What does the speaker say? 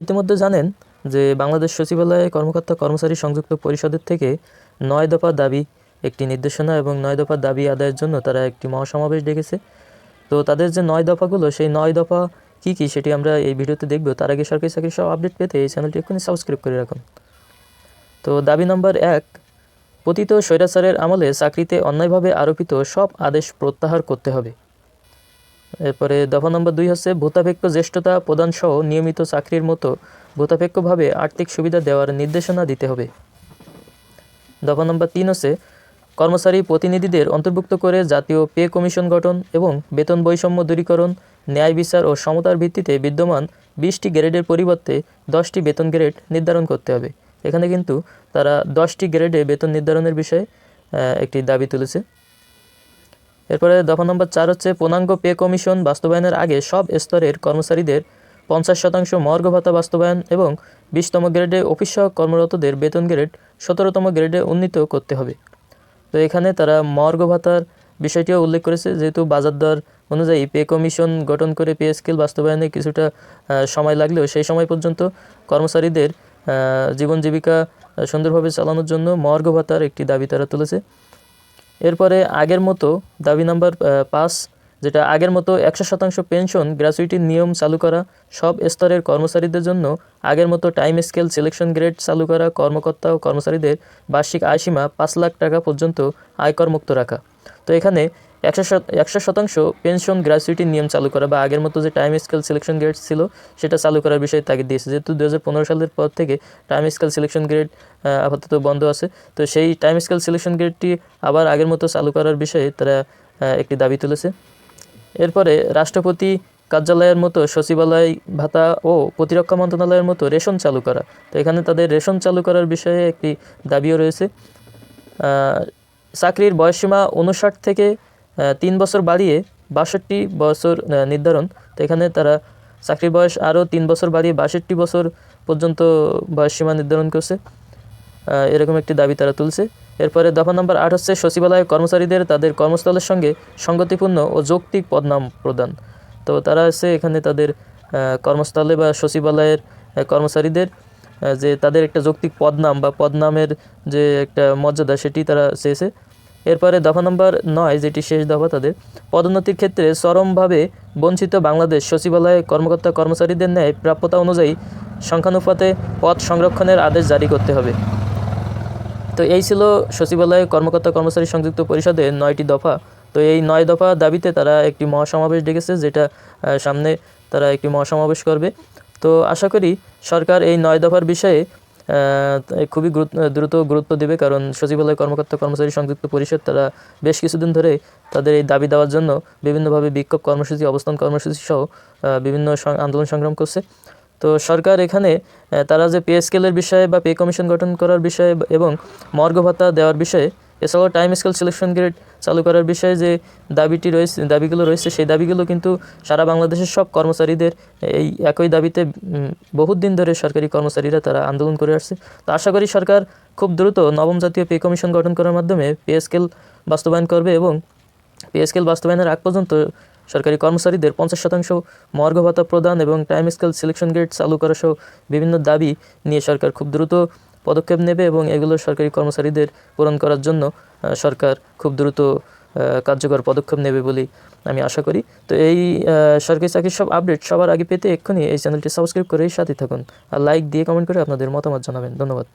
ইতিমধ্যে জানেন যে বাংলাদেশ সচিবালয়ে কর্মকর্তা কর্মচারী সংযুক্ত পরিষদের থেকে নয় দফা দাবি, একটি নির্দেশনা এবং নয় দফা দাবি আদায়ের জন্য তারা একটি মহাসমাবেশ ডেকেছে। তো তাদের যে নয় দফাগুলো, সেই নয় দফা কী কী সেটি আমরা এই ভিডিওতে দেখব। তার আগে সরকারি চাকরির সব আপডেট পেতে এই চ্যানেলটি এক্ষুনি সাবস্ক্রাইব করে রাখুন। তো দাবি নম্বর এক, পতিত স্বৈরাচারের আমলে চাকরিতে অন্যায়ভাবে আরোপিত সব আদেশ প্রত্যাহার করতে হবে। এরপরে দফা নম্বর দুই হচ্ছে ভূতাপেক্ষ জ্যেষ্ঠতা প্রদানসহ নিয়মিত চাকরির মতো ভূতাপেক্ষভাবে আর্থিক সুবিধা দেওয়ার নির্দেশনা দিতে হবে। দফা নম্বর তিন হচ্ছে কর্মচারী প্রতিনিধিদের অন্তর্ভুক্ত করে জাতীয় পে কমিশন গঠন এবং বেতন বৈষম্য দূরীকরণ, ন্যায় বিচার ও সমতার ভিত্তিতে বিদ্যমান বিশটি গ্রেডের পরিবর্তে দশটি বেতন গ্রেড নির্ধারণ করতে হবে। এখানে কিন্তু তারা দশটি গ্রেডে বেতন নির্ধারণের বিষয়ে একটি দাবি তুলেছে। এরপরে দফা নম্বর চার হচ্ছে পূর্ণাঙ্গ পে কমিশন বাস্তবায়নের আগে সব স্তরের কর্মচারীদের পঞ্চাশ শতাংশ মর্গ ভাতা বাস্তবায়ন এবং বিশতম গ্রেডে অফিস সহ কর্মরতদের বেতন গ্রেড সতেরোতম গ্রেডে উন্নীত করতে হবে। তো এখানে তারা মর্গ ভাতার বিষয়টিও উল্লেখ করেছে, যেহেতু বাজার দর অনুযায়ী পে কমিশন গঠন করে পে স্কেল বাস্তবায়নে কিছুটা সময় লাগলেও সেই সময় পর্যন্ত কর্মচারীদের জীবন জীবিকা সুন্দরভাবে চালানোর জন্য মর্গ ভাতার একটি দাবি তারা তুলেছে। এরপরে আগের মতো দাবি নাম্বার পাঁচ, যেটা আগের মতো একশো শতাংশ পেনশন গ্র্যাচুইটির নিয়ম চালু করা, সব স্তরের কর্মচারীদের জন্য আগের মতো টাইম স্কেল, সিলেকশন গ্রেড চালু করা, কর্মকর্তা ও কর্মচারীদের বার্ষিক আয়সীমা পাঁচ লাখ টাকা পর্যন্ত আয়কর মুক্ত রাখা। তো এখানে একশো একশো শতাংশ পেনশন গ্র্যাচুইটির নিয়ম চালু করা বা আগের মতো যে টাইম স্কেল সিলেকশন গ্রেড ছিল, সেটা চালু করার বিষয়ে তাগিদ দিয়েছে। যেহেতু দু হাজার পনেরো সালের পর থেকে টাইম স্কেল সিলেকশন গ্রেড আপাতত বন্ধ আছে, তো সেই টাইম স্কেল সিলেকশন গ্রেডটি আবার আগের মতো চালু করার বিষয়ে তারা একটি দাবি তুলেছে। এরপরে রাষ্ট্রপতি কার্যালয়ের মতো সচিবালয় ভাতা ও প্রতিরক্ষা মন্ত্রণালয়ের মতো রেশন চালু করা। তো এখানে তাদের রেশন চালু করার বিষয়ে একটি দাবিও রয়েছে। চাকরির বয়সসীমা উনষাট থেকে তিন বছর বাড়িয়ে বাষট্টি বছর নির্ধারণ। তো এখানে তারা চাকরির বয়স আরও তিন বছর বাড়িয়ে বাষট্টি বছর পর্যন্ত বয়সসীমা নির্ধারণ করছে। এরকম একটি দাবি তারা তুলছে। এরপরে দফা নম্বর আট হচ্ছে সচিবালয় কর্মচারীদের তাদের কর্মস্থলের সঙ্গে সঙ্গতিপূর্ণ ও যৌক্তিক পদনাম প্রদান। তো তারা হচ্ছে এখানে তাদের কর্মস্থলে বা সচিবালয়ের কর্মচারীদের যে তাদের একটা যৌক্তিক পদনাম বা পদনামের যে একটা মর্যাদা সেটি তারা চেয়েছে। এরপরে দফা নম্বর নয়, যেটি শেষ দফা তাদের, পদোন্নতির ক্ষেত্রে চরমভাবে বঞ্চিত বাংলাদেশ সচিবালয়ে কর্মকর্তা কর্মচারীদের ন্যায় প্রাপ্যতা অনুযায়ী সংখ্যানুপাতে পদ সংরক্ষণের আদেশ জারি করতে হবে। তো এই ছিল সচিবালয় কর্মকর্তা কর্মচারী সংযুক্ত পরিষদের নয়টি দফা। তো এই নয় দফা দাবিতে তারা একটি মহাসমাবেশ ডেকেছে, যেটা সামনে তারা একটি মহাসমাবেশ করবে। তো আশা করি সরকার এই নয় দফার বিষয়ে খুবই দ্রুত গুরুত্ব দেবে, কারণ সচিবালয় কর্মকর্তা কর্মচারী সংযুক্ত পরিষদ, তারা বেশ কিছুদিন ধরে তাদের এই দাবি দেওয়ার জন্য বিভিন্নভাবে বিক্ষোভ কর্মসূচি, অবস্থান কর্মসূচি সহ বিভিন্ন আন্দোলন সংগ্রাম করছে। তো সরকার এখানে তারা যে পে স্কেলের বিষয়ে বা পে কমিশন গঠন করার বিষয়ে এবং মর্গ ভাতা দেওয়ার বিষয়ে, এছাড়াও টাইম স্কেল সিলেকশন গ্রেড চালু করার বিষয়ে যে দাবিটি রয়েছে, দাবিগুলো রয়েছে, সেই দাবিগুলো কিন্তু সারা বাংলাদেশের সব কর্মচারীদের এই একই দাবিতে বহুত দিন ধরে সরকারি কর্মচারীরা তারা আন্দোলন করে আসছে। তো আশা করি সরকার খুব দ্রুত নবম জাতীয় পে কমিশন গঠন করার মাধ্যমে পে স্কেল বাস্তবায়ন করবে এবং পে স্কেল বাস্তবায়নের আগ পর্যন্ত সরকারি কর্মচারীদের পঞ্চাশ শতাংশ মর্গ ভাতা প্রদান এবং টাইম স্কেল সিলেকশন গ্রেড চালু করা সহ বিভিন্ন দাবি নিয়ে সরকার খুব দ্রুত পদক্ষেপ নেবে এবং এগুলো সরকারি কর্মচারীদের পূরণ করার জন্য সরকার খুব দ্রুত কার্যকর পদক্ষেপ নেবে বলে আমি আশা করি। তো এই সরকারি চাকরির সব আপডেট সবার আগে পেতে এক্ষুনি এই চ্যানেলটি সাবস্ক্রাইব করে সাথে থাকুন। আর লাইক দিয়ে কমেন্ট করে আপনাদের মতামত জানাবেন। ধন্যবাদ।